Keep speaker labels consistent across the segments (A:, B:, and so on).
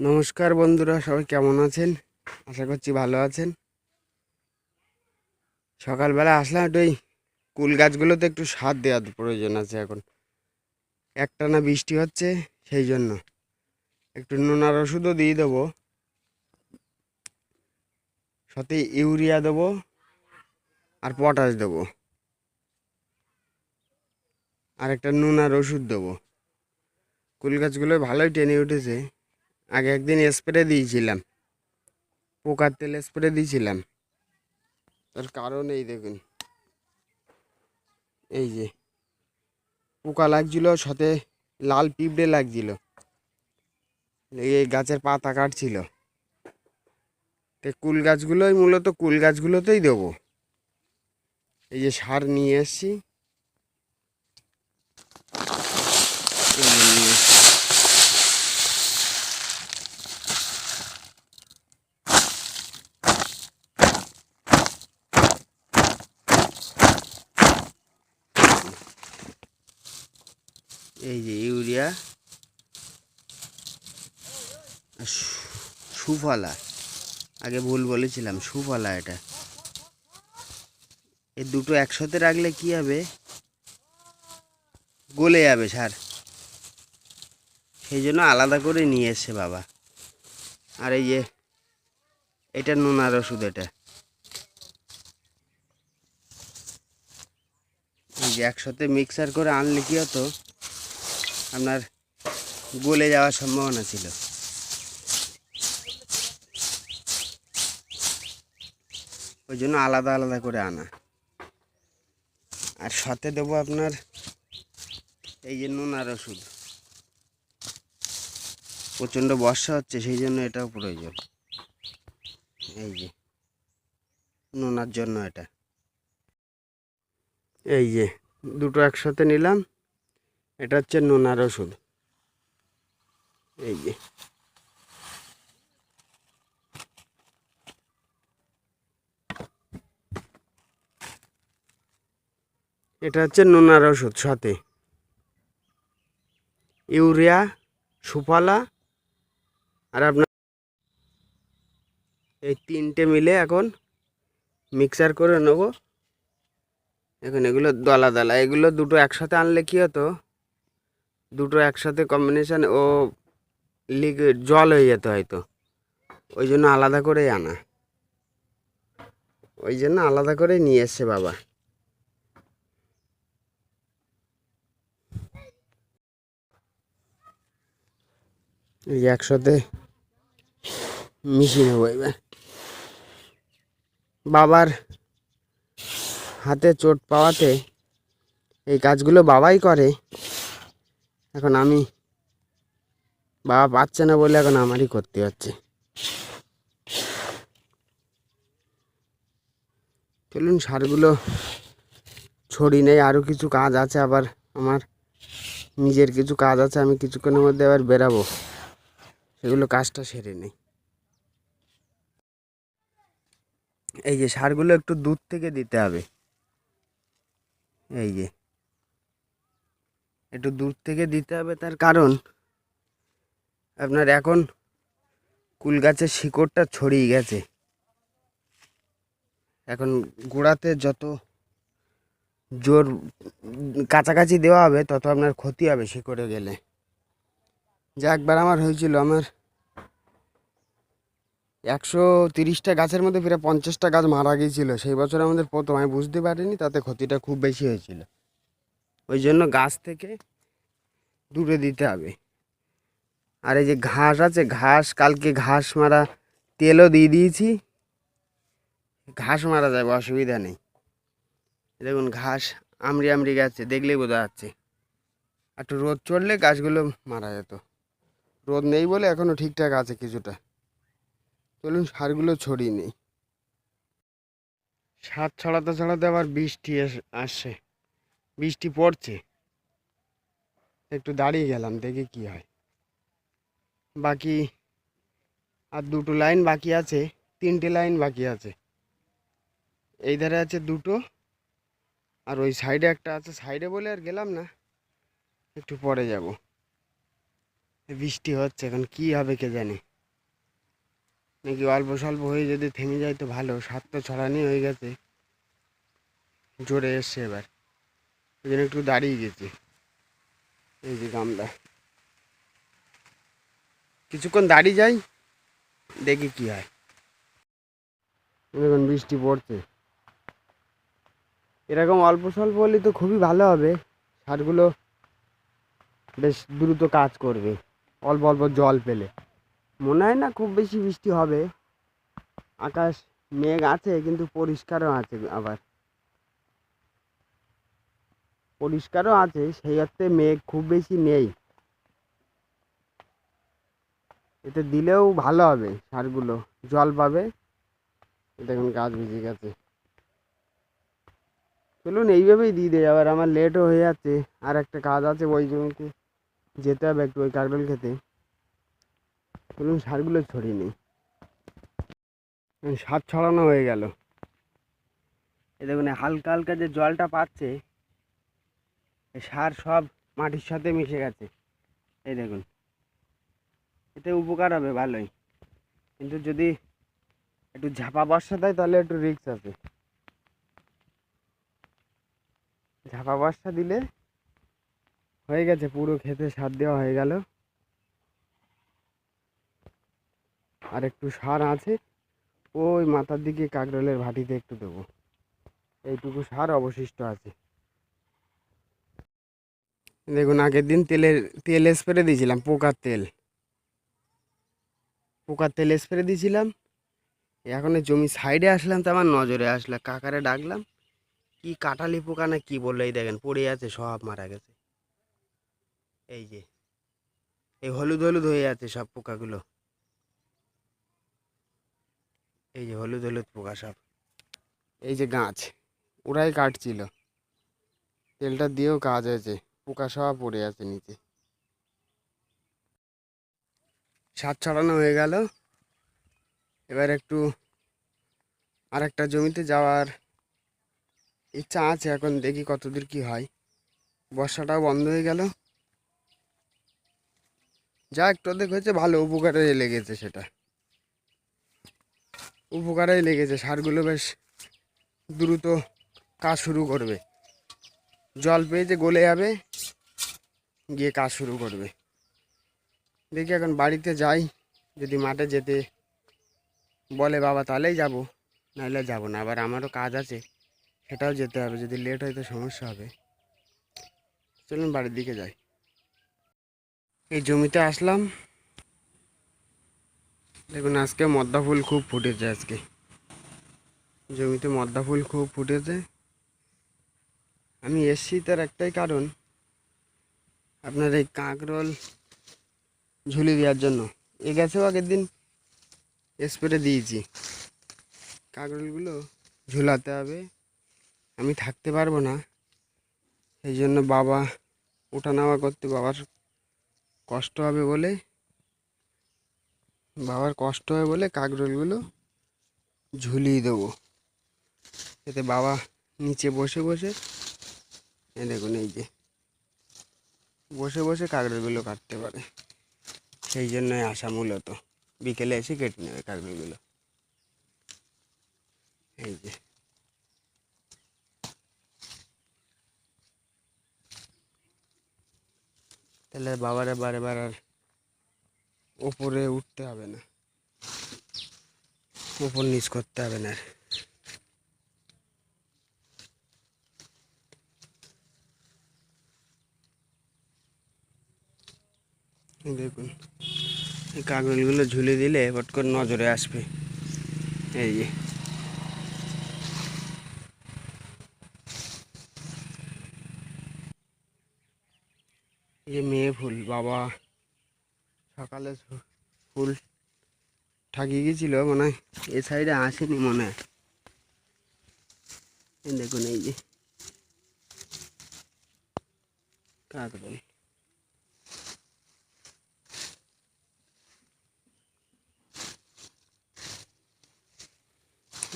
A: নমস্কার বন্ধুরা, সবাই কেমন আছেন? আশা করছি ভালো আছেন। সকালবেলা আসলাম একটু এই কুল গাছগুলোতে একটু সার দেওয়ার প্রয়োজন আছে এখন। একটানা বৃষ্টি হচ্ছে, সেই জন্য একটু নোনার ওষুধও দিয়ে দেবো। সাথে ইউরিয়া দেবো আর পটাশ দেবো। আর একটা নোনার ওষুধ দেবো। কুল গাছগুলো ভালোই টেনে উঠেছে। আগে একদিন স্প্রে দিয়েছিলাম। পোকার তেল স্প্রে দিয়েছিলাম। তার কারণ এই দেখুন। এই যে, পোকা লাগছিল, সাথে লাল পিঁপড়ে লাগছিল। এই গাছের পাতা কাটছিল। তো কুল গাছগুলোই মূলত, কুল গাছগুলোতেই দেবো। এই যে সার নিয়ে এসছি। নিয়ে এসছি। এই সুফলা। আগে ভুল বলেছিলাম, সুফলা এটা। এই দুটো একসাথে রাখলে কি হবে? গলে যাবে সার। সেই জন্য আলাদা করে নিয়ে এসছে বাবা। আর এই যে, এটা নোনার ওষুধ এটা। এই যে একসাথে মিক্সার করে আনলে কি হতো? আপনার গলে যাওয়ার সম্ভাবনা ছিল। ওই জন্য আলাদা আলাদা করে আনা। আর সাথে দেবো আপনার এই যে নোনার ওষুধ। প্রচণ্ড বর্ষা হচ্ছে, সেই জন্য এটাও প্রয়োজন। এই যে, নোনার জন্য এটা। এই যে, দুটো একসাথে নিলাম। এটা হচ্ছে নোনার ওষুধ এই যে। এটা হচ্ছে নোনার ওষুধ সাথে। ইউরিয়া, সুফলা, আর আপনার এই তিনটে মিলে এখন মিক্সার করে নেব। এখন এগুলো দলা দলা এগুলো দুটো একসাথে আনলে কি হতো? দুটো একসাথে কম্বিনেশান ও লিকুইড জল হয়ে যেত হয়তো। ওই জন্য আলাদা করেই আনা। ওই জন্য আলাদা করে নিয়ে এসছে বাবা। এই একসাথে মিশিয়ে নেব এবার। বাবার হাতে চোট পাওয়াতে এই কাজগুলো বাবাই করে। এখন আমি বাবা পাচ্ছে না বলে এখন আমারই করতে হচ্ছে। চলুন সারগুলো ছড়ি নেই আরও কিছু কাজ আছে, আবার আমার নিজের কিছু কাজ আছে, আমি কিছুক্ষণের মধ্যে আবার বেরাবো। সেগুলো কাজটা সেরে নেই। এই যে সারগুলো একটু দূর থেকে দিতে হবে। এই যে একটু দূর থেকে দিতে হবে তার কারণ আপনার এখন কুল গাছের শিকড়টা ছড়িয়ে গেছে। এখন গোড়াতে যত জোর কাছাকাছি দেওয়া হবে, তত আপনার ক্ষতি হবে শিকড়ে গেলে। যা একবার আমার হয়েছিল, আমার একশো তিরিশটা গাছের মধ্যে প্রায় পঞ্চাশটা গাছ মারা গিয়েছিল। সেই বছর আমাদের প্রথম, আমি বুঝতে পারিনি তাতে ক্ষতিটা খুব বেশি হয়েছিল। ওই জন্য গাছ থেকে দূরে দিতে হবে। আর এই যে ঘাস আছে, ঘাস, কালকে ঘাস মারা তেলও দিয়ে দিয়েছি। ঘাস মারা যাবে, অসুবিধা নেই। দেখুন, ঘাস আমড়ি আমড়ি গেছে, দেখলেই বোঝা যাচ্ছে। একটু রোদ চড়লে গাছগুলো মারা যেত। রোদ নেই বলে এখনও ঠিকঠাক আছে কিছুটা। চলুন, সারগুলো ছড়িয়ে নেই। সার ছড়াতে ছড়াতে আবার বৃষ্টি আসছে। বৃষ্টি পড়ছে। একটু দাঁড়িয়ে গেলাম, দেখি কি হয়। বাকি আর দুটো লাইন বাকি আছে, তিনটে লাইন বাকি আছে। এই ধারে আছে দুটো, আর ওই সাইডে একটা আছে। সাইডে বলে আর গেলাম না, একটু পরে যাব। বৃষ্টি হচ্ছে, এখন কি হবে কে জানে। নাকি অল্প স্বল্প হয়ে যদি থেমে যায় তো ভালো সাত তো ছড়ানি হয়ে গেছে। জোরে এসছে এবার। ওই জন্য একটু দাঁড়িয়ে গেছে। এই যে গামলা। কিছুক্ষণ দাঁড়িয়ে যাই, দেখি কি হয়। দেখুন, বৃষ্টি পড়ছে। এরকম অল্প স্বল্প হলে তো খুবই ভালো হবে। সারগুলো বেশ দ্রুত কাজ করবে, অল্প অল্প জল পেলে। মনে হয় না খুব বেশি বৃষ্টি হবে। আকাশ মেঘ আছে, কিন্তু পরিষ্কারও আছে আবার। পরিষ্কারও আছে, সেই অর্থে মেঘ, খুব বেশি নেই। এতে দিলেও ভালো হবে সারগুলো, জল পাবে। দেখুন গাছ ভিজে গেছে। চলুন এইভাবেই দিয়ে দেয় আবার আমার লেটও হয়ে যাচ্ছে। আর একটা কাজ আছে ওই জমিতে, যেতে হবে একটু ওই কাকরোল খেতে। চলুন সারগুলো ছড়িয়ে নিই। সার ছড়ানো হয়ে গেল। এ দেখুন হালকা হালকা যে জলটা পাচ্ছে সার সব মাটির সাথে মিশে গেছে। এই দেখুন। এতে উপকার হবে ভালোই। কিন্তু যদি একটু ঝাপা বর্ষা দেয়, তাহলে একটু রিস্ক আছে। ঝাপা বর্ষা দিলে হয়ে গেছে, পুরো খেতে সার দেওয়া হয়ে গেল। আর একটু সার আছে, ওই মাথার দিকে কাকরোলের ভাটিতে একটু দেবো। এইটুকু সার অবশিষ্ট আছে। দেখুন, আগের দিন তেলের, তেল স্প্রে দিয়েছিলাম, পোকার তেল। পোকার তেল স্প্রে দিয়েছিলাম। এখন জমি সাইডে আসলাম, তো আমার নজরে আসলো। কাকারে ডাকলাম, কি কাটালি পোকা না কি বলল? এই দেখেন, পড়ে আছে, সব মারা গেছে। এই যে, এই হলুদ হলুদ হয়ে আছে সব পোকাগুলো। এই যে, হলুদ হলুদ পোকা সব। এই যে গাছ, ওরাই কাটছিল। তেলটা দিয়েও কাজ হয়েছে পোকা সব পড়ে আছে নিচে। সার ছড়ানো হয়ে গেল। এবার একটু আর একটা জমিতে যাওয়ার ইচ্ছা আছে এখন, দেখি কতদূর কি হয়। বর্ষাটাও বন্ধ হয়ে গেল। যা একটু অর্ধেক হয়েছে, ভালো উপকারে লেগেছে সেটা। উপকারেই লেগেছে, সারগুলো বেশ দ্রুত কাজ শুরু করবে। জল পেয়ে যে গলে যাবে, গিয়ে কাজ শুরু করবে। দেখি এখন বাড়িতে যাই, যদি মাঠে যেতে বলে বাবা তাহলেই যাব, নাহলে যাব না। আবার আমারও কাজ আছে, সেটাও যেতে হবে, যদি লেট হয় তো সমস্যা হবে। চলুন বাড়ির দিকে যাই। এই জমিতে আসলাম। দেখুন, আজকে মদ্দা ফুল খুব ফুটেছে আজকে। জমিতে মদ্দা ফুল খুব ফুটেছে। আমি এসছি তার একটাই কারণ, আপনার এই কাঁকরোল ঝুলি দেওয়ার জন্য। এ গেছেও আগের দিন স্প্রে দিয়েছি। কাঁকরোলগুলো ঝুলাতে হবে। আমি থাকতে পারব না। সেই জন্য বাবা ওঠা নামা করতে বাবার কষ্ট হবে বলে, বাবার কষ্ট হবে বলে কাঁকরোলগুলো ঝুলিয়ে দেবো। এতে বাবা নিচে বসে বসে এই দেখুন, এই যে। বসে বসে কাকরোলগুলো কাটতে পারে। সেই জন্যই আসা মূলত। বিকেলে এসে কেটে নেবে কাকরোলগুলো এই যে। তাহলে বাবারে বারে বার আর ওপরে উঠতে হবে না। ওপর নিচ করতে হবে না। দেখুন, এই কাগজগুলো ঝুলে দিলে পট করে নজরে আসবে। এই যে। এই মেয়ে ফুল, বাবা। সকালে ফুল ঠাকিয়ে গেছিল মনে হয়, এ সাইডে আসেনি মনে হয়। দেখুন, এই যে। কাকরোল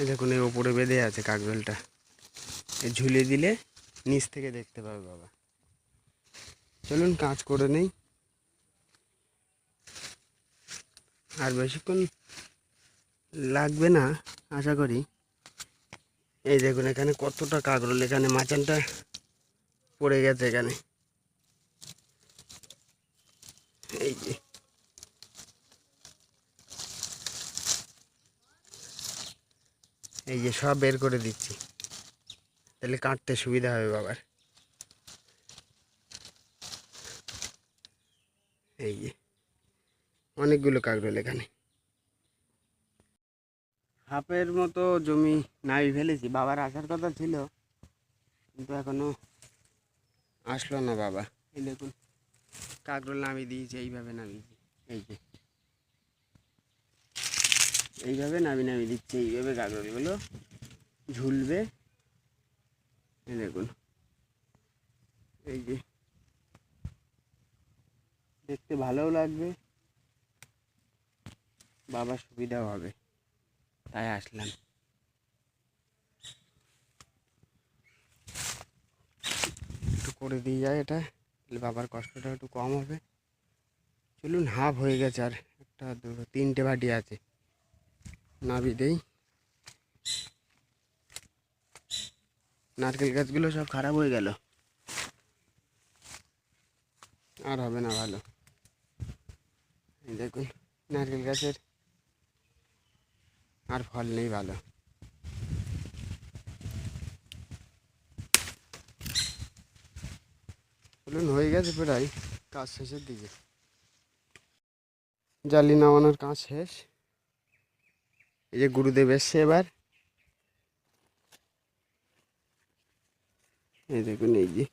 A: এই দেখুন এই ওপরে বেঁধে আছে কাকরোলটা। এই ঝুলিয়ে দিলে নিচ থেকে দেখতে পাবে বাবা। চলুন, কাজ করে নেই। আর বেশিক্ষণ লাগবে না, আশা করি। এই দেখুন, এখানে কতটা কাকরোল, এখানে মাচানটা পড়ে গেছে এখানে এই যে এই যে সব বের করে দিচ্ছি। তাহলে কাটতে সুবিধা হবে বাবার। এই যে, অনেকগুলো কাকরোল এখানে। হাফের মতো জমি নাই ফেলেছি, বাবার আসার কথা ছিল, কিন্তু এখনও আসলো না বাবা। এই দেখুন, কাকরোল নামিয়ে দিয়েছি, এইভাবে নামিয়েছি এই যে এইভাবে নামি নামিয়ে দিচ্ছে, এইভাবে কাকরোলগুলো ঝুলবে। দেখুন। এই যে। দেখতে ভালোও লাগবে। বাবার সুবিধাও হবে। তাই আসলাম। একটু করে দিয়ে যায় এটা, তাহলে বাবার কষ্টটা একটু কম হবে। চলুন, হাফ হয়ে গেছে আর একটা, দুটো, তিনটে বাটি আছে। নাবি দেই। নারকেল গাছগুলো সব খারাপ হয়ে গেল। আর হবে না ভালো। দেখুন, নারকেল গাছের আর ফল নেই ভালো। বলুন, হয়ে গেছে প্রায় কাজ শেষের দিকে। জালি নামানোর কাজ শেষ। এই যে গুরুদেব এসছে এবার। এই দেখুন, এই যে।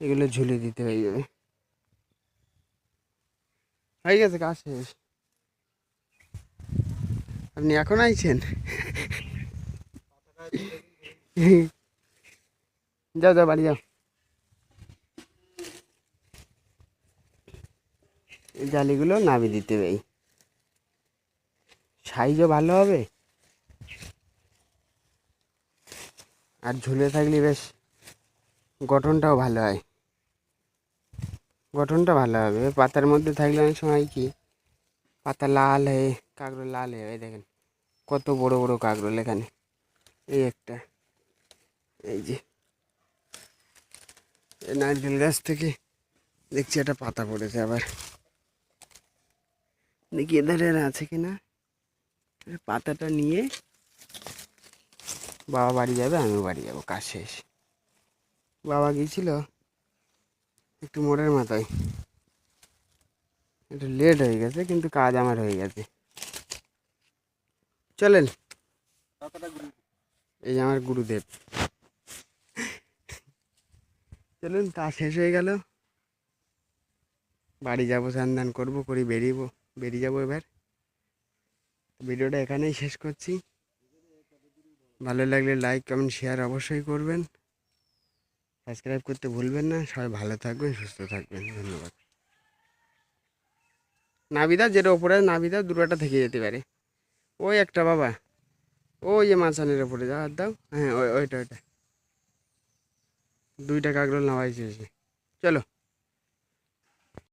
A: এগুলো ঝুলে দিতে হয়ে যাবে। হয়ে গেছে, কাজ শেষ। আপনি এখন আইছেন? যাও যাও, বাড়ি যাও। জালিগুলো নামিয়ে দিতে হবে। সাইজও ভালো হবে? আর ঝুলে থাকলে বেশ গঠনটাও ভালো হয়। গঠনটা ভালো হবে। পাতার মধ্যে থাকলে অনেক সময় কি, পাতা লাল হয়ে, কাঁকড়ো লাল হয়ে, এই দেখেন কত বড় বড় কাঁকরোল এখানে। এই একটা, এই যে। নারকেল গাছ থেকে দেখছি একটা পাতা পড়েছে আবার। দেখি এধারে আছে কি না এই পাতাটা নিয়ে বাবা বাড়ি যাবে, আমিও বাড়ি যাব, কাজ শেষ। বাবা গিয়েছিল একটু মোড়ের মাথায়। একটু লেট হয়ে গেছে, কিন্তু কাজ আমার হয়ে গেছে। চলেন। এই আমার গুরুদেব। চলুন, কাজ শেষ হয়ে গেল। বাড়ি যাব স্নান করব, করি বেরিয়েবো বেরিয়ে যাব এবার। ভিডিওটা এখানেই শেষ করছি। ভালো লাগলে লাইক কমেন্ট শেয়ার অবশ্যই করবেন। সাবস্ক্রাইব করতে ভুলবেন না। সবাই ভালো থাকবেন, সুস্থ থাকবেন। ধন্যবাদ। নাবিদা যেটা ওপরে, নাবিদা দুটোটা থেকে যেতে পারে। ওই একটা বাবা। ওই যে মাছানের ওপরে যা দাও। হ্যাঁ ওই, ওইটা ওইটা। দুইটা কাকরোল নামাইছে। এসে চলো।